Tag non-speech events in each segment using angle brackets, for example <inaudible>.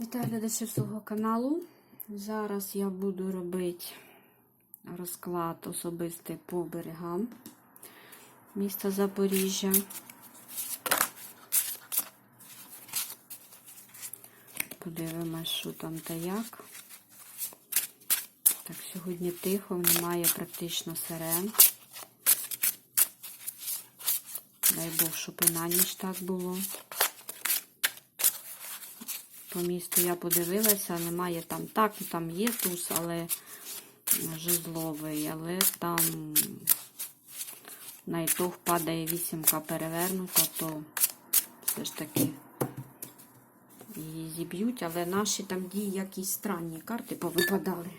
Вітаю глядачів свого каналу. Зараз я буду робити розклад особистий по берегам міста Запоріжжя. Подивимось, що там та як. Так, сьогодні тихо, немає практично сирен. Дай Бог, щоб і на ніч так було. По місту я подивилася, немає там так, там є туз, але жезловий, але там на ітог падає вісімка перевернута, то все ж таки її зіб'ють, але наші там дії якісь странні карти повипадали.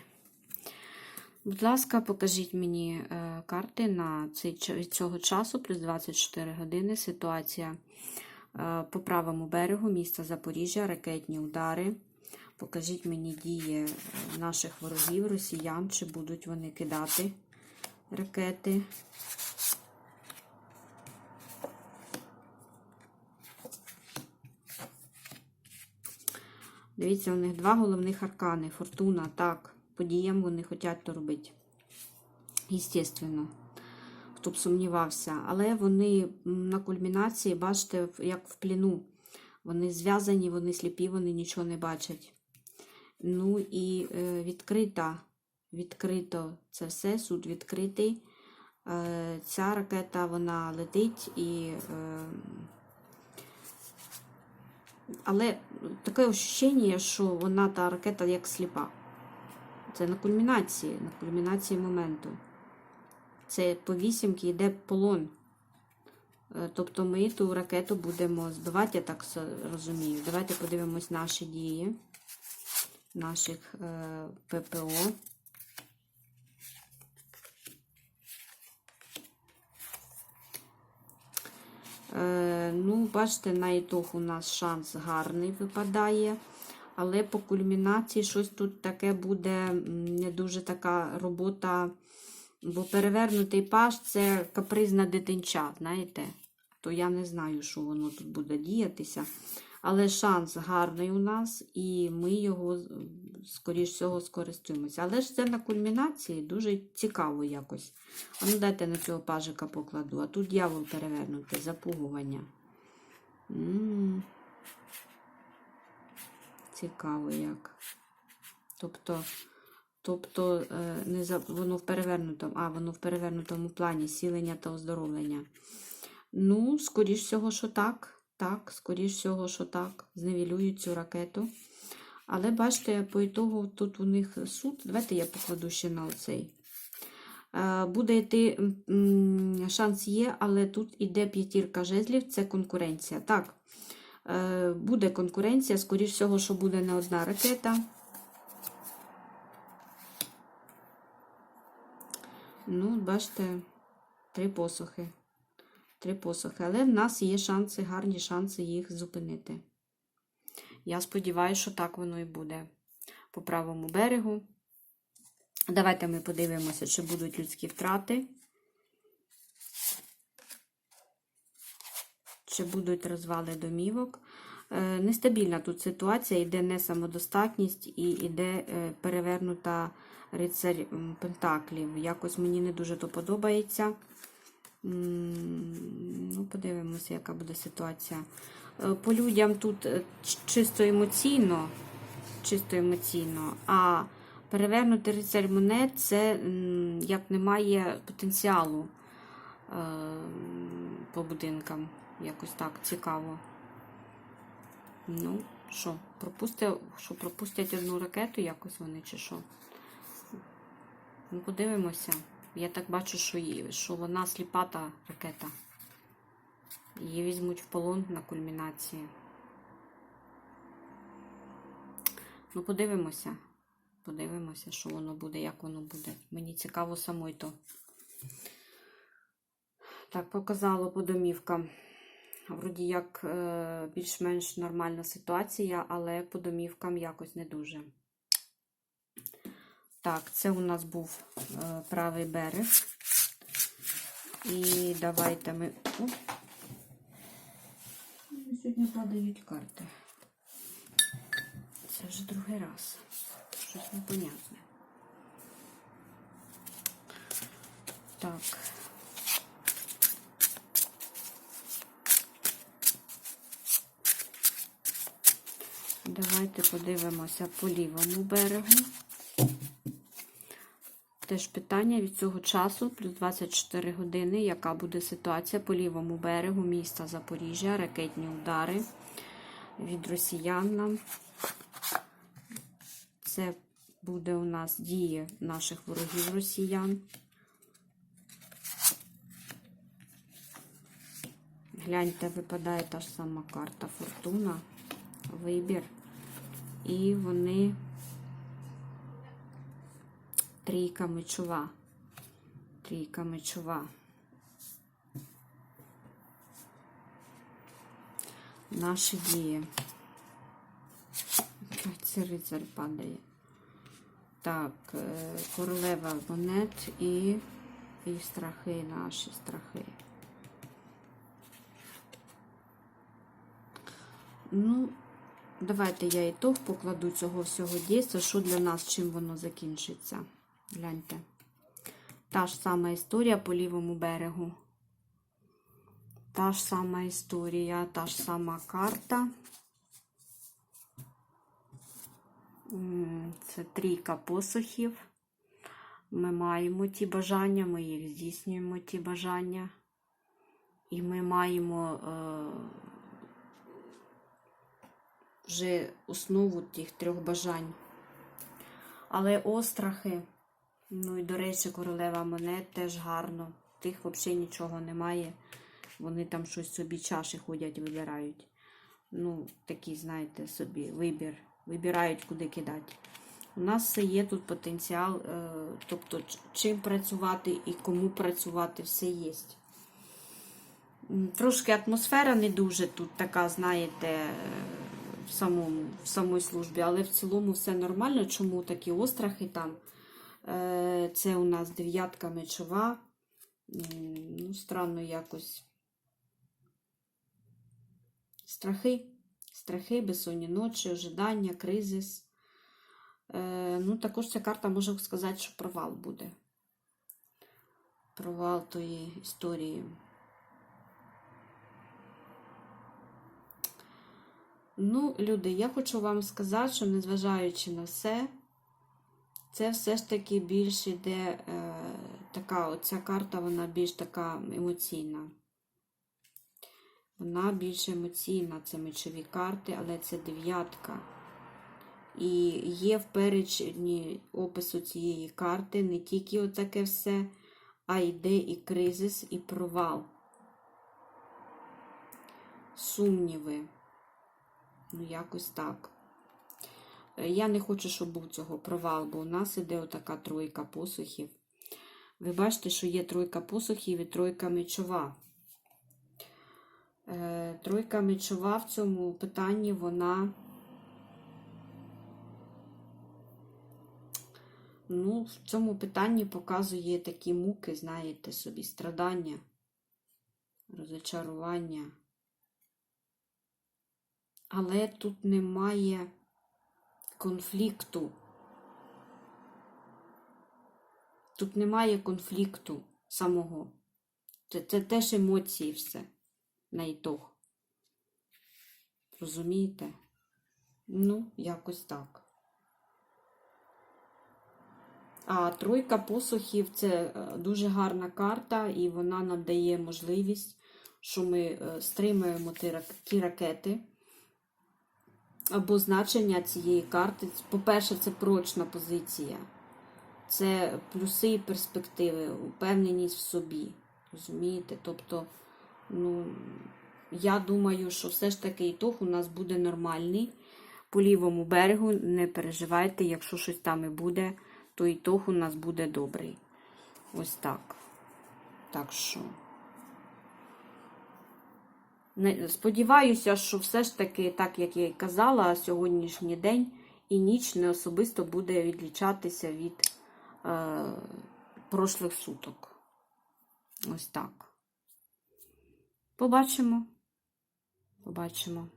Будь ласка, покажіть мені е, карти на цей, від цього часу, плюс 24 години. Ситуація по правому берегу міста Запоріжжя, ракетні удари. Покажіть мені дії е, наших ворогів, росіян, чи будуть вони кидати ракети. Дивіться, у них два головних аркани. Фортуна, так, подіям вони хочуть то робити. Естественно, хто б сумнівався. Але вони на кульмінації, бачите, як в пліну. Вони зв'язані, вони сліпі, вони нічого не бачать. Ну і е, відкрита, відкрито це все, суд відкритий. Е, ця ракета вона летить і. Е, але таке ощущення, що вона та ракета як сліпа. Це на кульмінації, на кульмінації моменту. Це по вісімки йде полон. Е, Тобто ми ту ракету будемо збивати, я так розумію. Давайте подивимось наші дії, наших е, ППО. Е, ну, бачите, на ітог у нас шанс гарний випадає. Але по кульмінації щось тут таке буде не дуже така робота. Бо перевернутий паш це капризна дитинча, знаєте? То я не знаю, що воно тут буде діятися. Але шанс гарний у нас, і ми його, скоріш всього, скористуємося. Але ж це на кульмінації дуже цікаво якось. А ну дайте на цього пажика покладу. А тут дьявол перевернутий, запугування. М. Цікаво як. Тобто, тобто е, не за, воно в перевернутому, а воно в перевернутому плані сілення та оздоровлення. Ну, скоріш всього, що так. Так, скоріш всього, що так. Зневілюють цю ракету. Але бачите, по ітогу тут у них суд. Давайте я покладу ще на оцей. Е, Буде йти шанс є, але тут іде п'ятірка жезлів, це конкуренція. Так, е, буде конкуренція, скоріш всього, що буде не одна ракета. Ну, бачите, три посохи. Три посохи. Але в нас є шанси, гарні шанси їх зупинити. Я сподіваюся, що так воно і буде. По правому берегу. Давайте ми подивимося, чи будуть людські втрати. Чи будуть розвали домівок. Е, Нестабільна тут ситуація, йде не самодостатність і йде е, перевернута рицарь Пентаклів. Якось мені не дуже то подобається. Ну, подивимося, яка буде ситуація. Е, По людям тут е, чисто емоційно, чисто емоційно, а перевернути рицарь монет це як немає потенціалу е, по будинкам. Якось так цікаво. Ну, що, пропусти, що пропустять одну ракету якось вони чи що? Ну, подивимося. Я так бачу, що, її, що вона сліпата ракета. Її візьмуть в полон на кульмінації. Ну, подивимося. Подивимося, що воно буде, як воно буде. Мені цікаво самой то. Так, показало по домівкам. Вроді як е, більш-менш нормальна ситуація, але по домівкам якось не дуже. Так, це у нас був е, правий берег. І давайте ми. О, сьогодні падають карти. Це вже другий раз. Щось непонятне. Так. Давайте подивимося по лівому берегу. Теж питання від цього часу, плюс 24 години, яка буде ситуація по лівому берегу міста Запоріжжя, ракетні удари від росіян нам. Це буде у нас дії наших ворогів росіян. Гляньте, випадає та ж сама карта Фортуна, вибір. І вони трійка мечова. Трійка мечова. Наші дії. Це рицар падає. Так, е, королева монет і, і страхи, наші страхи. Ну, давайте я ітог покладу цього всього дійства, що для нас, чим воно закінчиться. Гляньте. Та ж сама історія по лівому берегу. Та ж сама історія, та ж сама карта. Це трійка посухів. Ми маємо ті бажання, ми їх здійснюємо, ті бажання. І ми маємо е, вже основу тих трьох бажань. Але острахи, ну і, до речі, королева монет теж гарно. Тих взагалі нічого немає. Вони там щось собі чаші ходять, вибирають. Ну, такий, знаєте, собі вибір. Вибирають, куди кидати. У нас все є тут потенціал, е, тобто чим працювати і кому працювати, все є. Трошки атмосфера не дуже тут така, знаєте, е, в самому, в самій службі, але в цілому все нормально. Чому такі острахи там? Е, Це у нас дев'ятка мечова. Ну, странно якось. Страхи. Страхи, безсонні ночі, ожидання, кризис. Е, ну, також ця карта може сказати, що провал буде. Провал тої історії. Ну, люди, я хочу вам сказати, що незважаючи на все, це все ж таки більш іде е, така, оця карта, вона більш така емоційна. Вона більш емоційна, це мечові карти, але це дев'ятка. І є в перечні опису цієї карти не тільки отаке все, а йде і кризис, і провал. Сумніви. Ну, якось так. Е, Я не хочу, щоб був цього провал, бо у нас іде отака тройка посухів. Ви бачите, що є тройка посухів і тройка мечова. Е, Тройка мечова в цьому питанні вона. Ну, в цьому питанні показує такі муки, знаєте, собі страдання, розочарування. Але тут немає конфлікту. Тут немає конфлікту самого. Це, це теж емоції все на ітог. Розумієте? Ну, якось так. А тройка посухів це е, дуже гарна карта, і вона нам дає можливість, що ми е, стримуємо ті ракети. Або значення цієї карти. По-перше, це прочна позиція. Це плюси і перспективи, упевненість в собі. Розумієте? Тобто, ну, я думаю, що все ж таки ітог у нас буде нормальний. По лівому берегу не переживайте, якщо щось там і буде, то ітог у нас буде добрий. Ось так. Так що. Сподіваюся, що все ж таки, так як я і казала, сьогоднішній день і ніч не особисто буде відлічатися від е, прошлих суток. Ось так. Побачимо. Побачимо.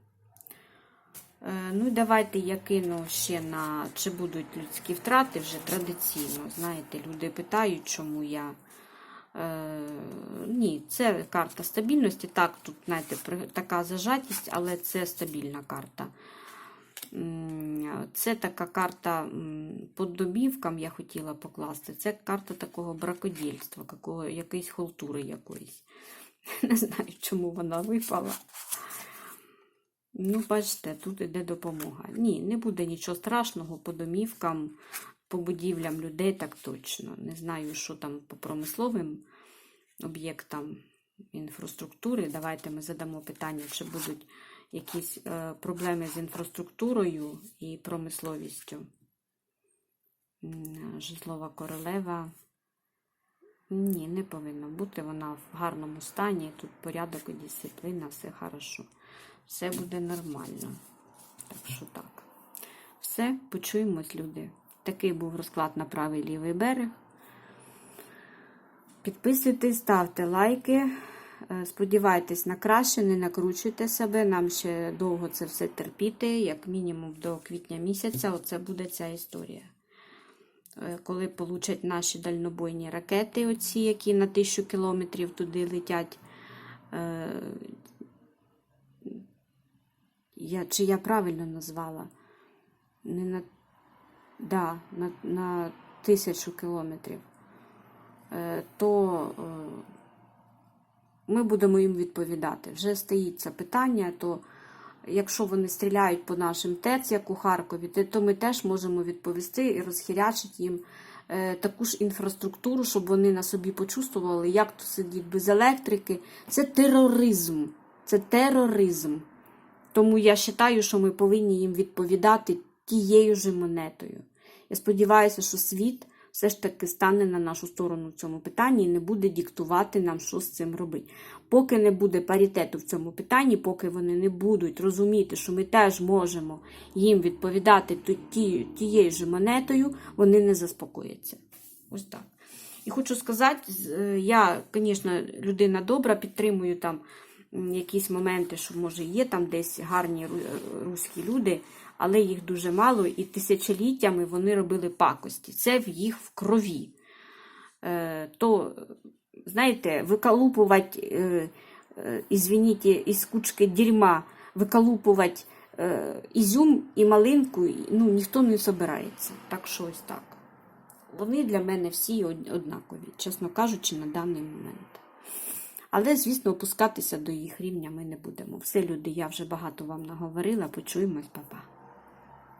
Е, Ну давайте я кину ще на чи будуть людські втрати вже традиційно. Знаєте, люди питають, чому я. Е, ні, це карта стабільності. Так, тут, знаєте, така зажатість, але це стабільна карта. Це така карта по домівкам я хотіла покласти. Це карта такого бракодільства, какого, якоїсь халтури якоїсь. <laughs> Не знаю, чому вона випала. Ну, бачите, тут іде допомога. Ні, не буде нічого страшного по домівкам, по будівлям людей, так точно. Не знаю, що там по промисловим об'єктам інфраструктури. Давайте ми задамо питання, чи будуть якісь е, проблеми з інфраструктурою і промисловістю. М, Жезлова королева. Ні, не повинна бути. Вона в гарному стані. Тут порядок і дисципліна, все хорошо. Все буде нормально. Так що так. Все, почуємось, люди. Такий був розклад на правий лівий берег. Підписуйтесь, ставте лайки. Е, Сподівайтесь на краще, не накручуйте себе. Нам ще довго це все терпіти, як мінімум до квітня місяця. Оце буде ця історія. Е, Коли получать наші дальнобойні ракети, оці, які на тисячу кілометрів туди летять. е, Я, чи я правильно назвала? Не на, да, на, на тисячу кілометрів. Е, То е, ми будемо їм відповідати. Вже стоїть це питання, то якщо вони стріляють по нашим ТЕЦ, як у Харкові, то- ми теж можемо відповісти і розхірячити їм е, таку ж інфраструктуру, щоб вони на собі почувствували, як то сидіть без електрики. Це тероризм. Це тероризм. Тому я вважаю, що ми повинні їм відповідати тією же монетою. Я сподіваюся, що світ все ж таки стане на нашу сторону в цьому питанні і не буде диктувати нам, що з цим робити. Поки не буде паритету в цьому питанні, поки вони не будуть розуміти, що ми теж можемо їм відповідати ту- ті- тією же монетою, вони не заспокояться. Ось так. І хочу сказати, е, я, звісно, людина добра, підтримую там якісь моменти, що може є там десь гарні руські люди, але їх дуже мало, і тисячоліттями вони робили пакості. Це в їх в крові. Е, То, знаєте, виколупувати, е, е, извините, із кучки дерьма, виколупувати ізюм і малинку, ну, ніхто не собирається. Так що ось так. Вони для мене всі однакові, чесно кажучи, на даний момент. Але, звісно, опускатися до їх рівня ми не будемо. Все, люди, я вже багато вам наговорила. Почуємось, па-па.